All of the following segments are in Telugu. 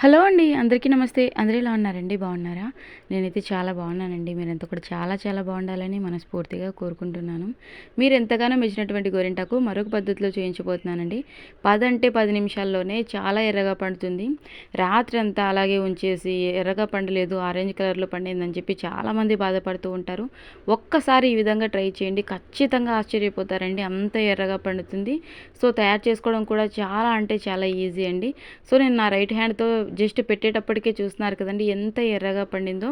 హలో అండి అందరికీ నమస్తే. అందరూ ఎలా ఉన్నారండి? బాగున్నారా? నేనైతే చాలా బాగున్నానండి. మీరంతా కూడా చాలా చాలా బాగుండాలని మనస్ఫూర్తిగా కోరుకుంటున్నాను. మీరు ఎంతగానో మెచ్చినటువంటి గోరింటాకు మరొక పద్ధతిలో చేయించబోతున్నానండి. పది అంటే పది నిమిషాల్లోనే చాలా ఎర్రగా పండుతుంది. రాత్రి అంతా అలాగే ఉంచేసి ఎర్రగా పండలేదు ఆరెంజ్ కలర్లో పండిందని చెప్పి చాలామంది బాధపడుతూ ఉంటారు. ఒక్కసారి ఈ విధంగా ట్రై చేయండి. ఖచ్చితంగా ఆశ్చర్యపోతారండి. అంత ఎర్రగా పండుతుంది. సో తయారు చేసుకోవడం కూడా చాలా అంటే చాలా ఈజీ అండి. సో నేను నా రైట్ హ్యాండ్తో జస్ట్ పెట్టేటప్పటికే చూస్తున్నారు కదండి ఎంత ఎర్రగా పండిందో.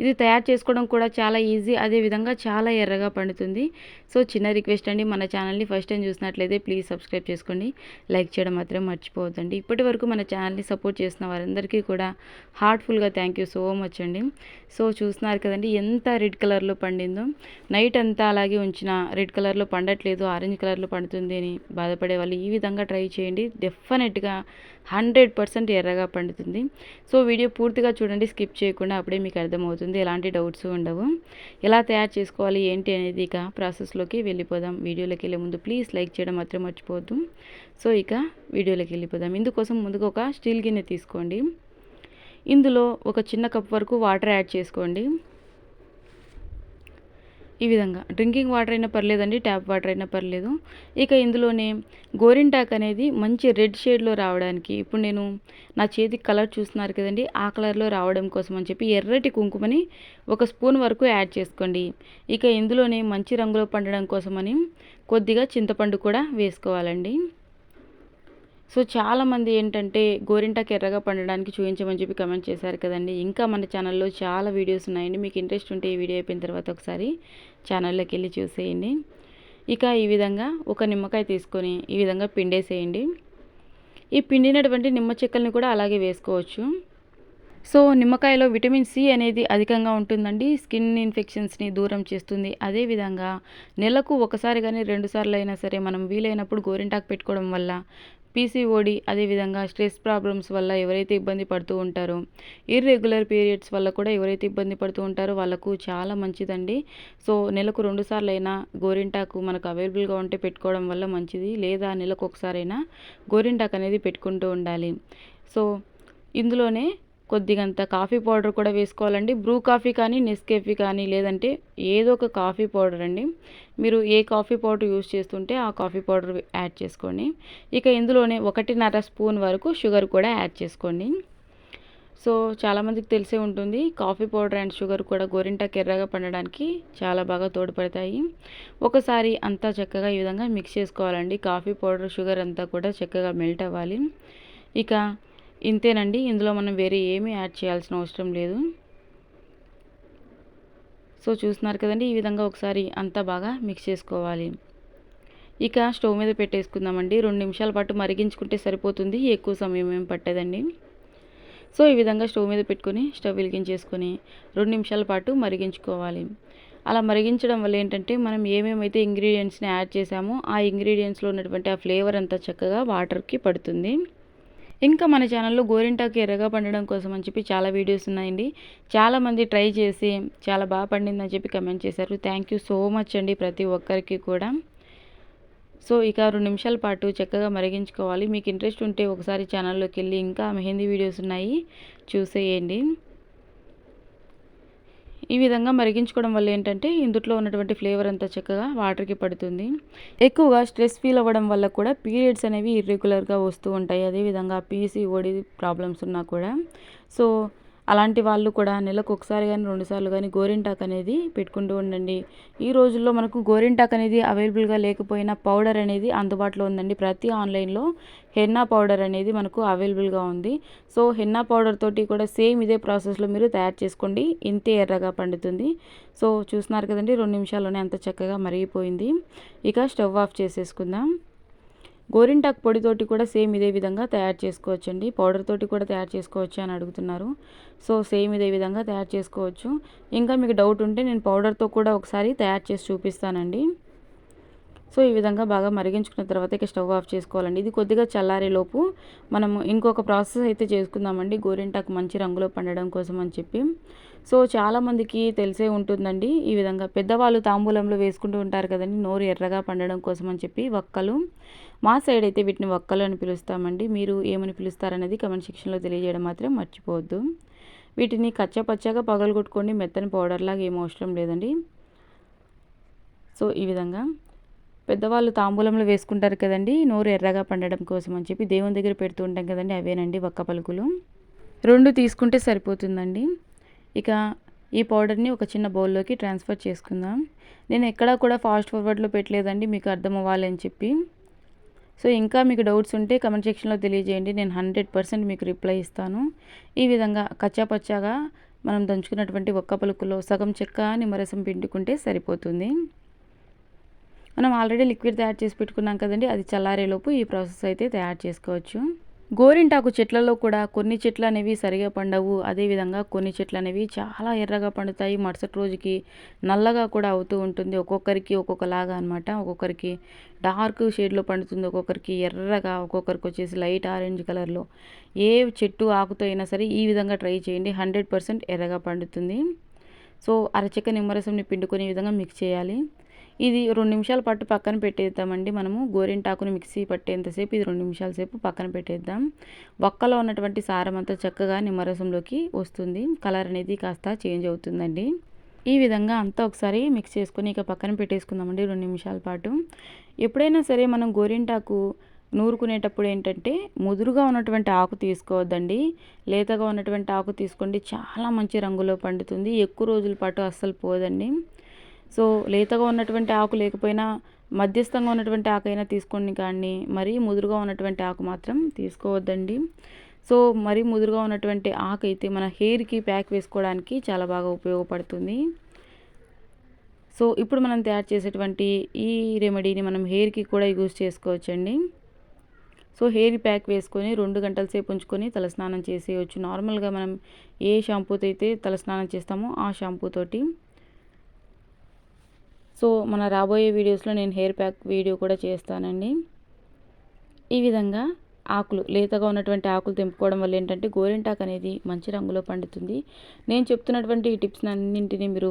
ఇది తయారు చేసుకోవడం కూడా చాలా ఈజీ అదేవిధంగా చాలా ఎర్రగా పండుతుంది. సో చిన్న రిక్వెస్ట్ అండి మన ఛానల్ని ఫస్ట్ టైం చూసినట్లయితే ప్లీజ్ సబ్స్క్రైబ్ చేసుకోండి. లైక్ చేయడం మాత్రం మర్చిపోవద్దండి. ఇప్పటి వరకు మన ఛానల్ని సపోర్ట్ చేసిన వారందరికీ కూడా హార్ట్ఫుల్గా థ్యాంక్ యూ సో మచ్ అండి. సో చూస్తున్నారు కదండి ఎంత రెడ్ కలర్లో పండిందో. నైట్ అంతా అలాగే ఉంచిన రెడ్ కలర్లో పండట్లేదు ఆరెంజ్ కలర్లో పండుతుంది అని బాధపడే వాళ్ళు ఈ విధంగా ట్రై చేయండి. డెఫినెట్గా హండ్రెడ్ పర్సెంట్ ఎర్రగా పండుతుంది. సో వీడియో పూర్తిగా చూడండి స్కిప్ చేయకుండా అప్పుడే మీకు అర్థమవుతుంది ఎలాంటి డౌట్స్ ఉండవు. ఎలా తయారు చేసుకోవాలి ఏంటి అనేది ఇక ప్రాసెస్లోకి వెళ్ళిపోదాం. వీడియోలోకి వెళ్ళే ముందు ప్లీజ్ లైక్ చేయడం మాత్రం మర్చిపోద్దు సో ఇక వీడియోలోకి వెళ్ళిపోదాం. ఇందుకోసం ముందుగా ఒక స్టీల్ గిన్నె తీసుకోండి. ఇందులో ఒక చిన్న కప్ వరకు వాటర్ యాడ్ చేసుకోండి. ఈ విధంగా. డ్రింకింగ్ వాటర్ అయినా పర్లేదండి ట్యాప్ వాటర్ అయినా పర్లేదు. ఇక ఇందులోనే గోరింటాక్ అనేది మంచి రెడ్ షేడ్లో రావడానికి ఇప్పుడు నేను నా చేతికి కలర్ చూస్తున్నారు కదండి ఆ కలర్లో రావడం కోసం అని చెప్పి ఎర్రటి కుంకుమని ఒక స్పూన్ వరకు యాడ్ చేసుకోండి. ఇక ఇందులోనే మంచి రంగులో పండడం కోసమని కొద్దిగా చింతపండు కూడా వేసుకోవాలండి. సో చాలామంది ఏంటంటే గోరింటాకు ఎర్రగా పండడానికి చూపించమని చెప్పి కమెంట్ చేశారు కదండి. ఇంకా మన ఛానల్లో చాలా వీడియోస్ ఉన్నాయండి. మీకు ఇంట్రెస్ట్ ఉంటే ఈ వీడియో అయిపోయిన తర్వాత ఒకసారి ఛానల్లోకి వెళ్ళి చూసేయండి. ఇక ఈ విధంగా ఒక నిమ్మకాయ తీసుకొని ఈ విధంగా పిండేసేయండి. ఈ పిండినటువంటి నిమ్మ చెక్కల్ని కూడా అలాగే వేసుకోవచ్చు. సో నిమ్మకాయలో విటమిన్ సి అనేది అధికంగా ఉంటుందండి. స్కిన్ ఇన్ఫెక్షన్స్ని దూరం చేస్తుంది. అదేవిధంగా నెలకు ఒకసారి కానీ రెండు సార్లు అయినా సరే మనం వీలైనప్పుడు గోరింటాకు పెట్టుకోవడం వల్ల పీసీఓడి అదేవిధంగా స్ట్రెస్ ప్రాబ్లమ్స్ వల్ల ఎవరైతే ఇబ్బంది పడుతూ ఉంటారో ఇర్రెగ్యులర్ పీరియడ్స్ వల్ల కూడా ఎవరైతే ఇబ్బంది పడుతూ ఉంటారో వాళ్ళకు చాలా మంచిదండి. సో నెలకు రెండు సార్లు అయినా గోరింటాకు మనకు అవైలబుల్గా ఉంటే పెట్టుకోవడం వల్ల మంచిది. లేదా నెలకు ఒకసారైనా గోరింటాకు అనేది పెట్టుకుంటూ ఉండాలి. సో ఇందులోనే కొద్దిగంత కాఫీ పౌడర్ కూడా వేసుకోవాలండి. బ్రూ కాఫీ కానీ నెస్కేఫీ కానీ లేదంటే ఏదో ఒక కాఫీ పౌడర్ అండి. మీరు ఏ కాఫీ పౌడర్ యూస్ చేస్తుంటే ఆ కాఫీ పౌడర్ యాడ్ చేసుకోండి. ఇక ఇందులోనే ఒకటిన్నర స్పూన్ వరకు షుగర్ కూడా యాడ్ చేసుకోండి. సో చాలామందికి తెలిసే ఉంటుంది కాఫీ పౌడర్ అండ్ షుగర్ కూడా గోరింటాకు ఎర్రగా పండడానికి చాలా బాగా తోడ్పడతాయి. ఒకసారి అంతా చక్కగా ఈ విధంగా మిక్స్ చేసుకోవాలండి. కాఫీ పౌడర్ షుగర్ అంతా కూడా చక్కగా మెల్ట్ అవ్వాలి. ఇక ఇంతేనండి. ఇందులో మనం వేరే ఏమీ యాడ్ చేయాల్సిన అవసరం లేదు. సో చూస్తున్నారు కదండి ఈ విధంగా ఒకసారి అంతా బాగా మిక్స్ చేసుకోవాలి. ఇక స్టవ్ మీద పెట్టేసుకుందామండి. రెండు నిమిషాల పాటు మరిగించుకుంటే సరిపోతుంది. ఎక్కువ సమయం ఏం పట్టదండి. సో ఈ విధంగా స్టవ్ మీద పెట్టుకొని స్టవ్ వెలిగించేసుకొని రెండు నిమిషాల పాటు మరిగించుకోవాలి. అలా మరిగించడం వల్ల ఏంటంటే మనం ఏమేమైతే ఇంగ్రీడియంట్స్ని యాడ్ చేసామో ఆ ఇంగ్రీడియంట్స్లో ఉన్నటువంటి ఆ ఫ్లేవర్ అంతా చక్కగా వాటర్కి పడుతుంది. ఇంకా మన ఛానల్లో గోరింటాకు ఎర్రగా పండడం కోసం అని చెప్పి చాలా వీడియోస్ ఉన్నాయండి. చాలామంది ట్రై చేసి చాలా బాగా పండిందని చెప్పి కమెంట్ చేశారు. థ్యాంక్ యూ సో మచ్ అండి ప్రతి ఒక్కరికి కూడా. సో ఇక రెండు నిమిషాల పాటు చక్కగా మరిగించుకోవాలి. మీకు ఇంట్రెస్ట్ ఉంటే ఒకసారి ఛానల్లోకి వెళ్ళి ఇంకా మెహందీ వీడియోస్ ఉన్నాయి. చూసేయండి. ఈ విధంగా మరిగించుకోవడం వల్ల ఏంటంటే ఇందుట్లో ఉన్నటువంటి ఫ్లేవర్ అంతా చక్కగా వాటర్కి పడుతుంది. ఎక్కువగా స్ట్రెస్ ఫీల్ అవ్వడం వల్ల కూడా పీరియడ్స్ అనేవి ఇర్రెగ్యులర్గా వస్తూ ఉంటాయి. అదేవిధంగా పీసీఓడి ప్రాబ్లమ్స్ ఉన్నా కూడా. సో అలాంటి వాళ్ళు కూడా నెలకు ఒకసారి కానీ రెండుసార్లు కానీ గోరింటాక్ అనేది పెట్టుకుంటూ ఉండండి. ఈ రోజుల్లో మనకు గోరింటాక్ అనేది అవైలబుల్గా లేకపోయినా పౌడర్ అనేది అందుబాటులో ఉందండి. ప్రతి ఆన్లైన్లో హెన్నా పౌడర్ అనేది మనకు అవైలబుల్గా ఉంది. సో హెన్నా పౌడర్ తోటి కూడా సేమ్ ఇదే ప్రాసెస్లో మీరు తయారు చేసుకోండి. ఇంతే ఎర్రగా పండుతుంది. సో చూస్తున్నారు కదండి రెండు నిమిషాల్లోనే అంత చక్కగా మరిగిపోయింది. ఇక స్టవ్ ఆఫ్ చేసేసుకుందాం. గోరింటాకు పొడితోటి కూడా సేమ్ ఇదే విధంగా తయారు చేసుకోవచ్చు అండి పౌడర్ తోటి కూడా తయారు చేసుకోవచ్చు అని అడుగుతున్నారు. సో సేమ్ ఇదే విధంగా తయారు చేసుకోవచ్చు. ఇంకా మీకు డౌట్ ఉంటే నేను పౌడర్తో కూడా ఒకసారి తయారు చేసి చూపిస్తానండి. సో ఈ విధంగా బాగా మరిగించుకున్న తర్వాత ఇక స్టవ్ ఆఫ్ చేసుకోవాలండి. ఇది కొద్దిగా చల్లారేలోపు మనము ఇంకొక ప్రాసెస్ అయితే చేసుకుందామండి. గోరింటాకు మంచి రంగులో పండడం కోసం అని చెప్పి. సో చాలామందికి తెలిసే ఉంటుందండి. ఈ విధంగా పెద్దవాళ్ళు తాంబూలంలో వేసుకుంటూ ఉంటారు కదండి. నోరు ఎర్రగా పండడం కోసం అని చెప్పి వక్కలు. మా సైడ్ అయితే వీటిని వక్కలు అని పిలుస్తామండి. మీరు ఏమని పిలుస్తారనేది కమెంట్ సెక్షన్లో తెలియజేయడం మాత్రం మర్చిపోవద్దు. వీటిని కచ్చపచ్చగా పగలగొట్టుకోండి మెత్తని పౌడర్లాగా ఏం అవసరం లేదండి. సో ఈ విధంగా పెద్దవాళ్ళు తాంబూలంలో వేసుకుంటారు కదండి నోరు ఎర్రగా పండడం కోసం అని చెప్పి దేవుని దగ్గర పెడుతూ ఉంటాం కదండి అవేనండి వక్క పలుకులు. రెండు తీసుకుంటే సరిపోతుందండి. ఇక ఈ పౌడర్ని ఒక చిన్న బౌల్లోకి ట్రాన్స్ఫర్ చేసుకుందాం. నేను ఎక్కడా కూడా ఫాస్ట్ ఫార్వర్డ్లో పెట్టలేదండి మీకు అర్థం అవ్వాలని చెప్పి. సో ఇంకా మీకు డౌట్స్ ఉంటే కమెంట్ సెక్షన్లో తెలియజేయండి నేను హండ్రెడ్ పర్సెంట్ మీకు రిప్లై ఇస్తాను. ఈ విధంగా కచ్చాపచ్చాగా మనం దంచుకున్నటువంటి ఒక్క పలుకులో సగం చెక్క నిమ్మరసం పిండుకుంటే సరిపోతుంది. మనం ఆల్రెడీ లిక్విడ్ తయారు చేసి పెట్టుకున్నాం కదండి అది చల్లారేలోపు ఈ ప్రాసెస్ అయితే తయారు చేసుకోవచ్చు. గోరింటాకు చెట్లలో కూడా కొన్ని చెట్లు అనేవి సరిగా పండవు అదేవిధంగా కొన్ని చెట్లు అనేవి చాలా ఎర్రగా పండుతాయి మరుసటి రోజుకి నల్లగా కూడా అవుతూ ఉంటుంది. ఒక్కొక్కరికి ఒక్కొక్కలాగా అనమాట ఒక్కొక్కరికి డార్క్ షేడ్లో పండుతుంది ఒక్కొక్కరికి ఎర్రగా ఒక్కొక్కరికి వచ్చేసి లైట్ ఆరెంజ్ కలర్లో. ఏ చెట్టు ఆకుతో అయినా సరే ఈ విధంగా ట్రై చేయండి హండ్రెడ్ పర్సెంట్ ఎర్రగా పండుతుంది. సో అరచెక్క నిమ్మరసంని పిండుకొని ఈ విధంగా మిక్స్ చేయాలి. ఇది రెండు నిమిషాల పాటు పక్కన పెట్టేద్దామండి మనము. గోరింటాకుని మిక్సీ పట్టేంతసేపు ఇది రెండు నిమిషాల సేపు పక్కన పెట్టేద్దాం. ఒక్కలో ఉన్నటువంటి సారం అంతా చక్కగా నిమ్మరసంలోకి వస్తుంది. కలర్ అనేది కాస్త చేంజ్ అవుతుందండి. ఈ విధంగా అంతా ఒకసారి మిక్స్ చేసుకొని ఇక పక్కన పెట్టేసుకుందామండి రెండు నిమిషాల పాటు. ఎప్పుడైనా సరే మనం గోరింటాకు నూరుకునేటప్పుడు ఏంటంటే ముదురుగా ఉన్నటువంటి ఆకు తీసుకోవద్దండి. లేతగా ఉన్నటువంటి ఆకు తీసుకోండి. చాలా మంచి రంగులో పండుతుంది. ఎక్కువ రోజుల పాటు అస్సలు పోదండి. సో లేతగా ఉన్నటువంటి ఆకు లేకపోయినా మధ్యస్థంగా ఉన్నటువంటి ఆకైనా తీసుకోండి కానీ మరీ ముదురుగా ఉన్నటువంటి ఆకు మాత్రం తీసుకోవద్దండి. సో మరీ ముదురుగా ఉన్నటువంటి ఆకు అయితే మన హెయిర్కి ప్యాక్ వేసుకోవడానికి చాలా బాగా ఉపయోగపడుతుంది. సో ఇప్పుడు మనం తయారు చేసేటువంటి ఈ రెమెడీని మనం హెయిర్కి కూడా యూజ్ చేసుకోవచ్చండి. సో హెయిర్ ప్యాక్ వేసుకొని రెండు గంటల సేపు ఉంచుకొని తలస్నానం చేసేయచ్చు. నార్మల్గా మనం ఏ షాంపూతో అయితే తలస్నానం చేస్తామో ఆ షాంపూతోటి సో మన రాబోయే వీడియోస్లో నేను హెయిర్ ప్యాక్ వీడియో కూడా చేస్తానండి. ఈ విధంగా ఆకులు లేతగా ఉన్నటువంటి ఆకులు తెంపుకోవడం వల్ల ఏంటంటే గోరింటాకు అనేది మంచి రంగులో పండుతుంది. నేను చెప్తున్నటువంటి ఈ టిప్స్ అన్నింటినీ మీరు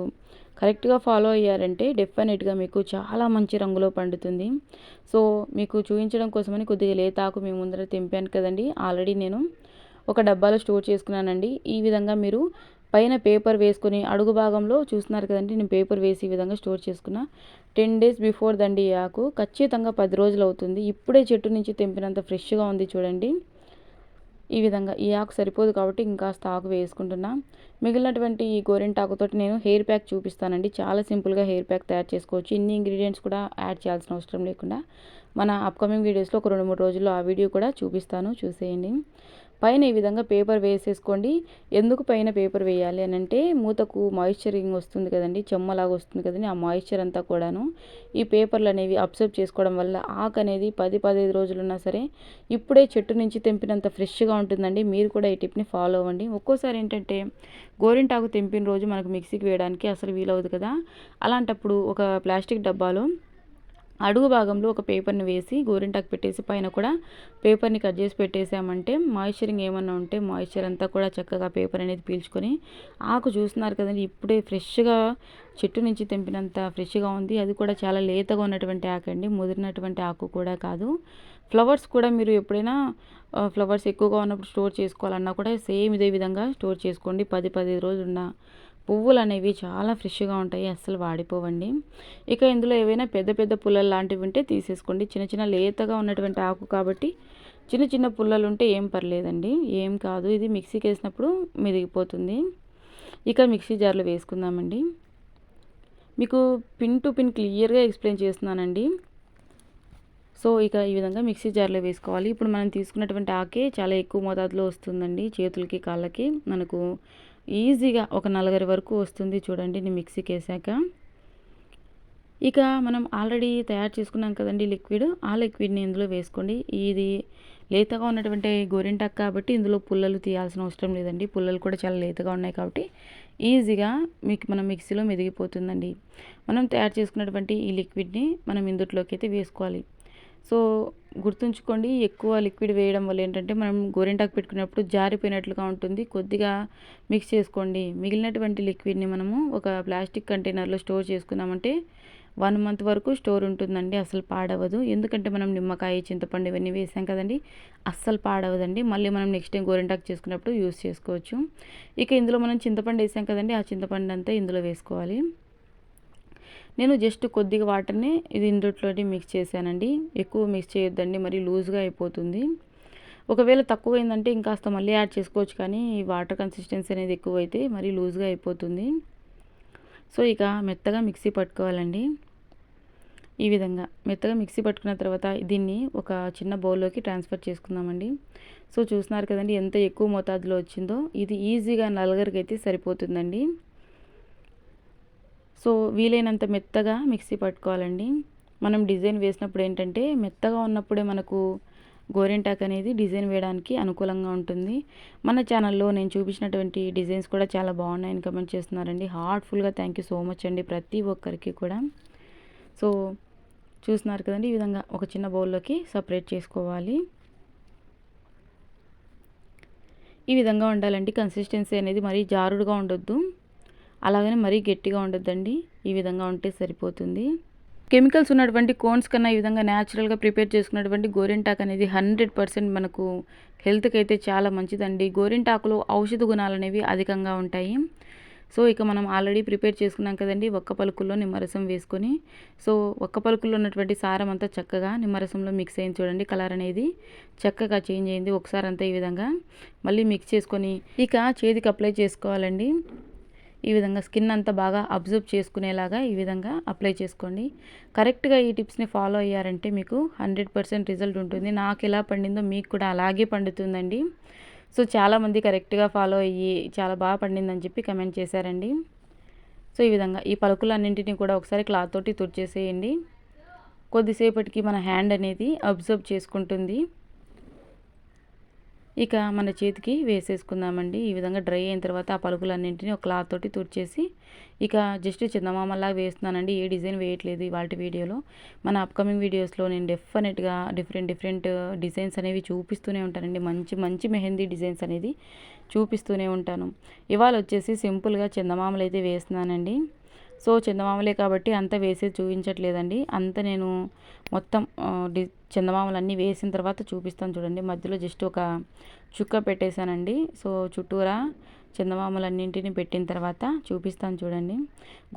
కరెక్ట్గా ఫాలో అయ్యారంటే డెఫినెట్గా మీకు చాలా మంచి రంగులో పండుతుంది. సో మీకు చూపించడం కోసమని కొద్దిగా లేత ఆకు మీ ముందర తెంపాను కదండి. ఆల్రెడీ నేను ఒక డబ్బాలో స్టోర్ చేసుకున్నానండి. ఈ విధంగా మీరు పైన పేపర్ వేసుకొని అడుగు భాగంలో చూస్తున్నారు కదండి నేను పేపర్ వేసి ఈ విధంగా స్టోర్ చేసుకున్నా. టెన్ డేస్ బిఫోర్ దండి ఈ ఆకు. ఖచ్చితంగా పది రోజులు అవుతుంది. ఇప్పుడే చెట్టు నుంచి తెంపినంత ఫ్రెష్గా ఉంది చూడండి. ఈ విధంగా ఈ ఆకు సరిపోదు కాబట్టి ఇంకాస్త ఆకు వేసుకుంటున్నా. మిగిలినటువంటి ఈ గోరింటాకుతో నేను హెయిర్ ప్యాక్ చూపిస్తానండి. చాలా సింపుల్గా హెయిర్ ప్యాక్ తయారు చేసుకోవచ్చు. ఇన్ని ఇంగ్రీడియంట్స్ కూడా యాడ్ చేయాల్సిన అవసరం లేకుండా. మన అప్కమింగ్ వీడియోస్లో ఒక రెండు మూడు రోజుల్లో ఆ వీడియో కూడా చూపిస్తాను. చూసేయండి. పైన ఈ విధంగా పేపర్ వేసేసుకోండి. ఎందుకు పైన పేపర్ వేయాలి అని అంటే మూతకు మాయిశ్చరింగ్ వస్తుంది కదండి చెమ్మలాగా వస్తుంది కదండి ఆ మాయిశ్చర్ అంతా కూడాను. ఈ పేపర్లు అనేవి అబ్సర్వ్ చేసుకోవడం వల్ల ఆకు అనేది పది పదిహేను రోజులున్నా సరే ఇప్పుడే చెట్టు నుంచి తెంపినంత ఫ్రెష్గా ఉంటుందండి. మీరు కూడా ఈ టిప్ని ఫాలో అవ్వండి. ఒక్కోసారి ఏంటంటే గోరింటాకు తెంపిన రోజు మనకు మిక్సీకి వేయడానికి అసలు వీలవుదు కదా. అలాంటప్పుడు ఒక ప్లాస్టిక్ డబ్బాలో అడుగు భాగంలో ఒక పేపర్ని వేసి గోరింటాకు పెట్టేసి పైన కూడా పేపర్ని కట్ చేసి పెట్టేసామంటే మాయిశ్చరింగ్ ఏమన్నా ఉంటే మాయిశ్చర్ అంతా కూడా చక్కగా పేపర్ అనేది పీల్చుకొని ఆకు చూస్తున్నారు కదండి ఇప్పుడే ఫ్రెష్గా చెట్టు నుంచి తెంపినంత ఫ్రెష్గా ఉంది. అది కూడా చాలా లేతగా ఉన్నటువంటి ఆకు అండి ముదిరినటువంటి ఆకు కూడా కాదు. ఫ్లవర్స్ కూడా మీరు ఎప్పుడైనా ఫ్లవర్స్ ఎక్కువగా ఉన్నప్పుడు స్టోర్ చేసుకోవాలన్నా కూడా సేమ్ ఇదే విధంగా స్టోర్ చేసుకోండి. పది పది రోజులు ఉన్న పువ్వులు అనేవి చాలా ఫ్రెష్గా ఉంటాయి అస్సలు వాడిపోవండి. ఇక ఇందులో ఏవైనా పెద్ద పెద్ద పుల్లలు లాంటివి ఉంటే తీసేసుకోండి. చిన్న చిన్న లేతగా ఉన్నటువంటి ఆకు కాబట్టి చిన్న చిన్న పుల్లలు ఉంటే ఏం పర్లేదండి. ఏం కాదు ఇది మిక్సీకి వేసినప్పుడు మెదిగిపోతుంది ఇక మిక్సీ జార్లో వేసుకుందామండి. మీకు పిన్ టు పిన్ క్లియర్గా ఎక్స్ప్లెయిన్ చేస్తున్నానండి. సో ఇక ఈ విధంగా మిక్సీ జార్లో వేసుకోవాలి. ఇప్పుడు మనం తీసుకున్నటువంటి ఆకే చాలా ఎక్కువ మోతాదులో వస్తుందండి చేతులకి కాళ్ళకి. మనకు ఈజీగా ఒక నలుగురి వరకు వస్తుంది చూడండి నేను మిక్సీకి వేసాక ఇక మనం ఆల్రెడీ తయారు చేసుకున్నాం కదండి లిక్విడ్. ఆ లిక్విడ్ని ఇందులో వేసుకోండి. ఇది లేతగా ఉన్నటువంటి గోరింటాకు కాబట్టి ఇందులో పుల్లలు తీయాల్సిన అవసరం లేదండి. పుల్లలు కూడా చాలా లేతగా ఉన్నాయి కాబట్టి ఈజీగా మీకు మనం మిక్సీలో మెదిగిపోతుందండి. మనం తయారు చేసుకున్నటువంటి ఈ లిక్విడ్ని మనం ఇందుట్లోకి అయితే వేసుకోవాలి. సో గుర్తుంచుకోండి ఎక్కువ లిక్విడ్ వేయడం వల్ల ఏంటంటే మనం గోరింటాకు పెట్టుకున్నప్పుడు జారిపోయినట్లుగా ఉంటుంది. కొద్దిగా మిక్స్ చేసుకోండి. మిగిలినటువంటి లిక్విడ్ని మనము ఒక ప్లాస్టిక్ కంటైనర్లో స్టోర్ చేసుకున్నామంటే వన్ మంత్ వరకు స్టోర్ ఉంటుందండి. అసలు పాడవదు. ఎందుకంటే మనం నిమ్మకాయ చింతపండు ఇవన్నీ వేసాం కదండి. అస్సలు పాడవదండి. మళ్ళీ మనం నెక్స్ట్ టైం గోరింటాకు చేసుకున్నప్పుడు యూస్ చేసుకోవచ్చు. ఇక ఇందులో మనం చింతపండు వేసాం కదండి. ఆ చింతపండు అంతా ఇందులో వేసుకోవాలి. నేను జస్ట్ కొద్దిగా వాటర్ని ఇది ఇందులోని మిక్స్ చేశానండి. ఎక్కువ మిక్స్ చేయొద్దండి మరి లూజ్గా అయిపోతుంది. ఒకవేళ తక్కువైందంటే ఇంకాస్త మళ్ళీ యాడ్ చేసుకోవచ్చు కానీ ఈ వాటర్ కన్సిస్టెన్సీ అనేది ఎక్కువైతే మరి లూజ్గా అయిపోతుంది. సో ఇక మెత్తగా మిక్సీ పట్టుకోవాలండి. ఈ విధంగా మెత్తగా మిక్సీ పట్టుకున్న తర్వాత దీన్ని ఒక చిన్న బౌల్లోకి ట్రాన్స్ఫర్ చేసుకుందామండి. సో చూస్తున్నారు కదండి ఎంత ఎక్కువ మోతాదులో వచ్చిందో. ఇది ఈజీగా నలుగురికి అయితే సరిపోతుందండి. సో వీలైనంత మెత్తగా మిక్సీ పట్టుకోవాలండి. మనం డిజైన్ వేసినప్పుడు ఏంటంటే మెత్తగా ఉన్నప్పుడే మనకు గోరింటాక్ అనేది డిజైన్ వేయడానికి అనుకూలంగా ఉంటుంది. మన ఛానల్లో నేను చూపించినటువంటి డిజైన్స్ కూడా చాలా బాగున్నాయని కమెంట్ చేస్తున్నారండి. హార్ట్ఫుల్గా థ్యాంక్ యూ సో మచ్ అండి ప్రతి ఒక్కరికి కూడా. సో చూస్తున్నారు కదండి ఈ విధంగా ఒక చిన్న బౌల్లోకి సపరేట్ చేసుకోవాలి. ఈ విధంగా ఉండాలండి. కన్సిస్టెన్సీ అనేది మరీ జారుడుగా ఉండొద్దు. అలాగని మరీ గట్టిగా ఉండొద్దండి. ఈ విధంగా ఉంటే సరిపోతుంది. కెమికల్స్ ఉన్నటువంటి కోన్స్ కన్నా ఈ విధంగా న్యాచురల్గా ప్రిపేర్ చేసుకున్నటువంటి గోరింటాక్ అనేది హండ్రెడ్ పర్సెంట్ మనకు హెల్త్కి అయితే చాలా మంచిదండి. గోరింటాకులో ఔషధ గుణాలు అనేవి అధికంగా ఉంటాయి. సో ఇక మనం ఆల్రెడీ ప్రిపేర్ చేసుకున్నాం కదండి ఒక్క పలుకుల్లో నిమ్మరసం వేసుకొని. సో ఒక్క పలుకుల్లో ఉన్నటువంటి సారం అంతా చక్కగా నిమ్మరసంలో మిక్స్ అయింది చూడండి కలర్ అనేది. చక్కగా చేంజ్ అయింది. ఒకసారి అంతా ఈ విధంగా మళ్ళీ మిక్స్ చేసుకొని ఇక చేతికి అప్లై చేసుకోవాలండి. ఈ విధంగా స్కిన్ అంతా బాగా అబ్జర్వ్ చేసుకునేలాగా ఈ విధంగా అప్లై చేసుకోండి. కరెక్ట్గా ఈ టిప్స్ని ఫాలో అయ్యారంటే మీకు హండ్రెడ్ పర్సెంట్ రిజల్ట్ ఉంటుంది. నాకు ఎలా పండిందో మీకు కూడా అలాగే పండుతుందండి. సో చాలామంది కరెక్ట్గా ఫాలో అయ్యి చాలా బాగా పండిందని చెప్పి కమెంట్ చేశారండి. సో ఈ విధంగా ఈ పలుకులన్నింటినీ కూడా ఒకసారి క్లాత్ తోటి తుడిచేసేయండి. కొద్దిసేపటికి మన హ్యాండ్ అనేది అబ్జర్వ్ చేసుకుంటుంది. ఇక మన చేతికి వేసేసుకుందామండి. ఈ విధంగా డ్రై అయిన తర్వాత ఆ పలుకులన్నింటినీ ఒక క్లాత్ తోటి తుడిచేసి ఇక జస్ట్ చందమామలాగా వేస్తున్నానండి. ఏ డిజైన్ వేయట్లేదు ఇవాళ వీడియోలో. మన అప్కమింగ్ వీడియోస్లో నేను డెఫినెట్గా డిఫరెంట్ డిఫరెంట్ డిజైన్స్ అనేవి చూపిస్తూనే ఉంటానండి. మంచి మంచి మెహందీ డిజైన్స్ అనేది చూపిస్తూనే ఉంటాను. ఇవాళ వచ్చేసి సింపుల్గా చందమామలు అయితే వేస్తున్నానండి. సో చందమామలే కాబట్టి అంత వేసి చూపించట్లేదండి. అంత నేను మొత్తం డి చందమామలన్నీ వేసిన తర్వాత చూపిస్తాను చూడండి. మధ్యలో జస్ట్ ఒక చుక్క పెట్టేశానండి. సో చుట్టూరా చందమామలన్నింటిని పెట్టిన తర్వాత చూపిస్తాను చూడండి.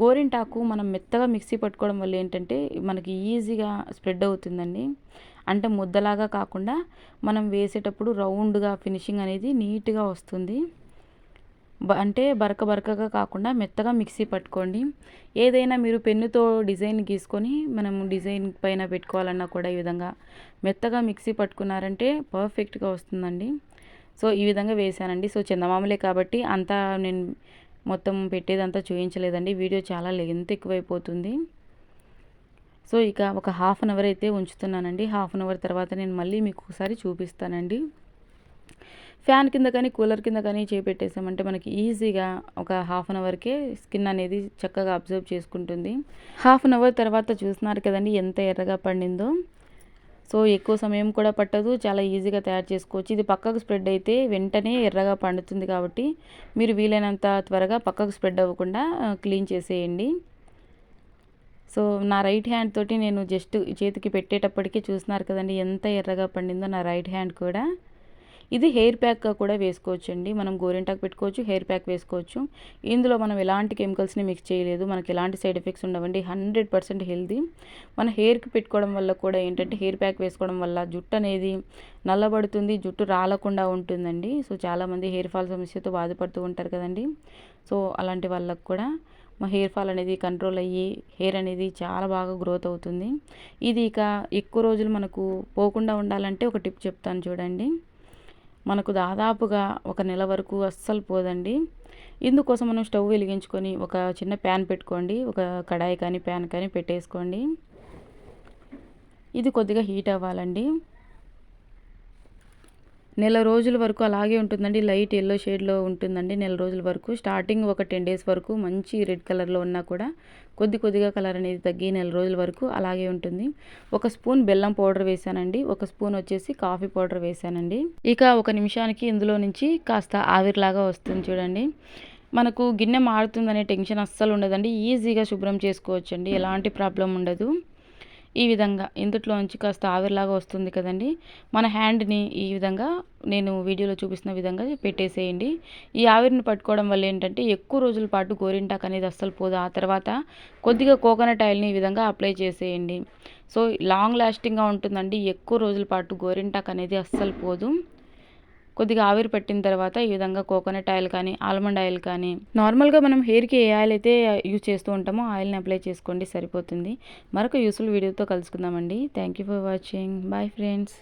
గోరింటాకు మనం మెత్తగా మిక్సీ పట్టుకోవడం వల్ల ఏంటంటే మనకి ఈజీగా స్ప్రెడ్ అవుతుందండి. అంటే ముద్దలాగా కాకుండా మనం వేసేటప్పుడు రౌండ్గా ఫినిషింగ్ అనేది నీట్గా వస్తుంది. అంటే బరక బరకగా కాకుండా మెత్తగా మిక్సీ పట్టుకోండి. ఏదైనా మీరు పెన్నుతో డిజైన్ గీసుకొని మనం డిజైన్ పైన పెట్టుకోవాలన్నా కూడా ఈ విధంగా మెత్తగా మిక్సీ పట్టుకున్నారంటే పర్ఫెక్ట్గా వస్తుందండి. సో ఈ విధంగా వేసానండి. సో చందమామలే కాబట్టి అంతా నేను మొత్తం పెట్టేదంతా చూపించలేదండి వీడియో చాలా లెంత్ ఎక్కువైపోతుంది. సో ఇక ఒక హాఫ్ అన్ అవర్ అయితే ఉంచుతున్నానండి. హాఫ్ అన్ అవర్ తర్వాత నేను మళ్ళీ మీకు ఒకసారి చూపిస్తానండి. ఫ్యాన్ కింద కానీ కూలర్ కింద కానీ చేపెట్టేసామంటే మనకి ఈజీగా ఒక హాఫ్ అన్ అవర్కే స్కిన్ అనేది చక్కగా అబ్జర్వ్ చేసుకుంటుంది. హాఫ్ అన్ అవర్ తర్వాత చూస్తున్నారు కదండి ఎంత ఎర్రగా పండిందో. సో ఎక్కువ సమయం కూడా పట్టదు. చాలా ఈజీగా తయారు చేసుకోవచ్చు. ఇది పక్కకు స్ప్రెడ్ అయితే వెంటనే ఎర్రగా పండుతుంది కాబట్టి మీరు వీలైనంత త్వరగా పక్కకు స్ప్రెడ్ అవ్వకుండా క్లీన్ చేసేయండి. సో నా రైట్ హ్యాండ్ తోటి నేను జస్ట్ చేతికి పెట్టేటప్పటికే చూస్తున్నారు కదండి ఎంత ఎర్రగా పండిందో నా రైట్ హ్యాండ్ కూడా. ఇది హెయిర్ ప్యాక్గా కూడా వేసుకోవచ్చు అండి మనం గోరింటాకు పెట్టుకోవచ్చు హెయిర్ ప్యాక్ వేసుకోవచ్చు. ఇందులో మనం ఎలాంటి కెమికల్స్ని మిక్స్ చేయలేదు. మనకి ఎలాంటి సైడ్ ఎఫెక్ట్స్ ఉండవండి. హండ్రెడ్ పర్సెంట్ హెల్దీ మన హెయిర్కి పెట్టుకోవడం వల్ల కూడా ఏంటంటే హెయిర్ ప్యాక్ వేసుకోవడం వల్ల జుట్టు అనేది నల్లబడుతుంది జుట్టు రాలకుండా ఉంటుందండి. సో చాలామంది హెయిర్ ఫాల్ సమస్యతో బాధపడుతూ ఉంటారు కదండి. సో అలాంటి వాళ్ళకు కూడా మా హెయిర్ ఫాల్ అనేది కంట్రోల్ అయ్యి హెయిర్ అనేది చాలా బాగా గ్రోత్ అవుతుంది. ఇది ఇక ఎక్కువ రోజులు మనకు పోకుండా ఉండాలంటే ఒక టిప్ చెప్తాను చూడండి. మనకు దాదాపుగా ఒక నెల వరకు అస్సలు పోదండి. ఇందుకోసం మనం స్టవ్ వెలిగించుకొని ఒక చిన్న ప్యాన్ పెట్టుకోండి. ఒక కడాయి కానీ ప్యాన్ కానీ పెట్టేసుకోండి. ఇది కొద్దిగా హీట్ అవ్వాలండి. నెల రోజుల వరకు అలాగే ఉంటుందండి. లైట్ ఎల్లో షేడ్లో ఉంటుందండి నెల రోజుల వరకు. స్టార్టింగ్ ఒక టెన్ డేస్ వరకు మంచి రెడ్ కలర్లో ఉన్నా కూడా కొద్ది కొద్దిగా కలర్ అనేది తగ్గి నెల రోజుల వరకు అలాగే ఉంటుంది. ఒక స్పూన్ బెల్లం పౌడర్ వేసానండి. ఒక స్పూన్ వచ్చేసి కాఫీ పౌడర్ వేసానండి. ఇక ఒక నిమిషానికి ఇందులో నుంచి కాస్త ఆవిరిలాగా వస్తుంది చూడండి. మనకు గిన్నె మారుతుందనే టెన్షన్ అస్సలు ఉండదండి. ఈజీగా శుభ్రం చేసుకోవచ్చండి. ఎలాంటి ప్రాబ్లం ఉండదు. ఈ విధంగా ఇందుట్లోంచి కాస్త ఆవిరిలాగా వస్తుంది కదండి. మన హ్యాండ్ని ఈ విధంగా నేను వీడియోలో చూపిస్తున్న విధంగా పెట్టేసేయండి. ఈ ఆవిరిని పట్టుకోవడం వల్ల ఏంటంటే ఎక్కువ రోజుల పాటు గోరింటాక్ అనేది అస్సలు పోదు. ఆ తర్వాత కొద్దిగా కోకోనట్ ఆయిల్ని ఈ విధంగా అప్లై చేసేయండి. సో లాంగ్ లాస్టింగ్గా ఉంటుందండి. ఎక్కువ రోజుల పాటు గోరింటాక్ అనేది అస్సలు పోదు. కొద్దిగా ఆవిరి పట్టిన తర్వాత ఈ విధంగా కోకోనట్ ఆయిల్ కానీ ఆల్మండ్ ఆయిల్ కానీ నార్మల్గా మనం హెయిర్కి ఏ ఆయిల్ అయితే యూజ్ చేస్తూ ఉంటామో ఆయిల్ని అప్లై చేసుకోండి సరిపోతుంది. మరొక యూస్ఫుల్ వీడియోతో కలుసుకుందామండి. Thank you for watching. Bye friends.